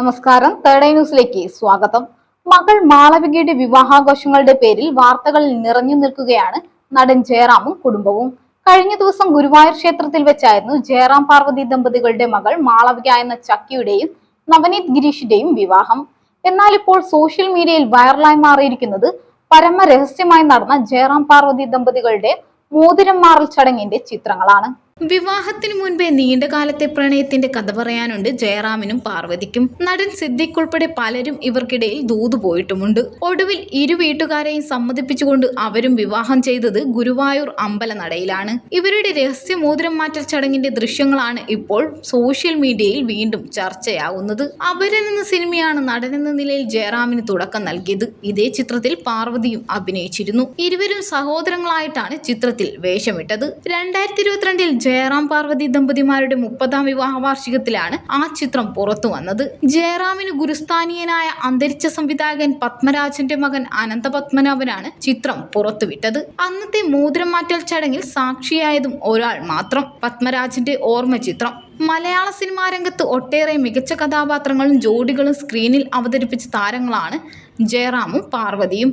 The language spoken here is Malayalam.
നമസ്കാരം. തേർഡ് ഐ ന്യൂസിലേക്ക് സ്വാഗതം. മകൾ മാളവികയുടെ വിവാഹാഘോഷങ്ങളുടെ പേരിൽ വാർത്തകളിൽ നിറഞ്ഞു നിൽക്കുകയാണ് നടൻ ജയറാമും കുടുംബവും. കഴിഞ്ഞ ദിവസം ഗുരുവായൂർ ക്ഷേത്രത്തിൽ വെച്ചായിരുന്നു ജയറാം പാർവതി ദമ്പതികളുടെ മകൾ മാളവിക എന്ന ചക്കിയുടെയും നവനീത് ഗിരീഷിന്റെയും വിവാഹം. എന്നാൽ ഇപ്പോൾ സോഷ്യൽ മീഡിയയിൽ വൈറലായി മാറിയിരിക്കുന്നത് പരമ രഹസ്യമായി നടന്ന ജയറാം പാർവതി ദമ്പതികളുടെ മോതിരം മാറൽ ചടങ്ങിന്റെ ചിത്രങ്ങളാണ്. വിവാഹത്തിനു മുൻപേ നീണ്ട കാലത്തെ പ്രണയത്തിന്റെ കഥ പറയാനുണ്ട് ജയറാമിനും പാർവതിക്കും. നടൻ സിദ്ദിഖ് ഉൾപ്പെടെ പലരും ഇവർക്കിടയിൽ ദൂതു പോയിട്ടുമുണ്ട്. ഒടുവിൽ ഇരു വീട്ടുകാരെയും സമ്മതിപ്പിച്ചുകൊണ്ട് അവരും വിവാഹം ചെയ്തത് ഗുരുവായൂർ അമ്പലനടയിലാണ്. ഇവരുടെ രഹസ്യ മോതിരം മാറ്റൽ ചടങ്ങിന്റെ ദൃശ്യങ്ങളാണ് ഇപ്പോൾ സോഷ്യൽ മീഡിയയിൽ വീണ്ടും ചർച്ചയാവുന്നത്. അപരൻ എന്ന സിനിമയാണ് എന്ന നിലയിൽ ജയറാമിന് തുടക്കം നൽകിയത്. ഇതേ ചിത്രത്തിൽ പാർവതിയും അഭിനയിച്ചിരുന്നു. ഇരുവരും സഹോദരങ്ങളായിട്ടാണ് ചിത്രത്തിൽ വേഷമിട്ടത്. രണ്ടായിരത്തി ഇരുപത്തിരണ്ടിൽ ജയറാം പാർവതി ദമ്പതിമാരുടെ മുപ്പതാം വിവാഹ വാർഷികത്തിലാണ് ആ ചിത്രം പുറത്തു വന്നത്. ജയറാമിന് ഗുരുസ്ഥാനീയനായ അന്തരിച്ച സംവിധായകൻ പത്മരാജന്റെ മകൻ അനന്ത പത്മനാഭനാണ് ചിത്രം പുറത്തുവിട്ടത്. അന്നത്തെ മോതിരം മാറ്റൽ ചടങ്ങിൽ സാക്ഷിയായതും ഒരാൾ മാത്രം. പത്മരാജന്റെ ഓർമ്മ ചിത്രം. മലയാള സിനിമാ രംഗത്ത് ഒട്ടേറെ മികച്ച കഥാപാത്രങ്ങളും ജോഡികളും സ്ക്രീനിൽ അവതരിപ്പിച്ച താരങ്ങളാണ് ജയറാമും പാർവതിയും.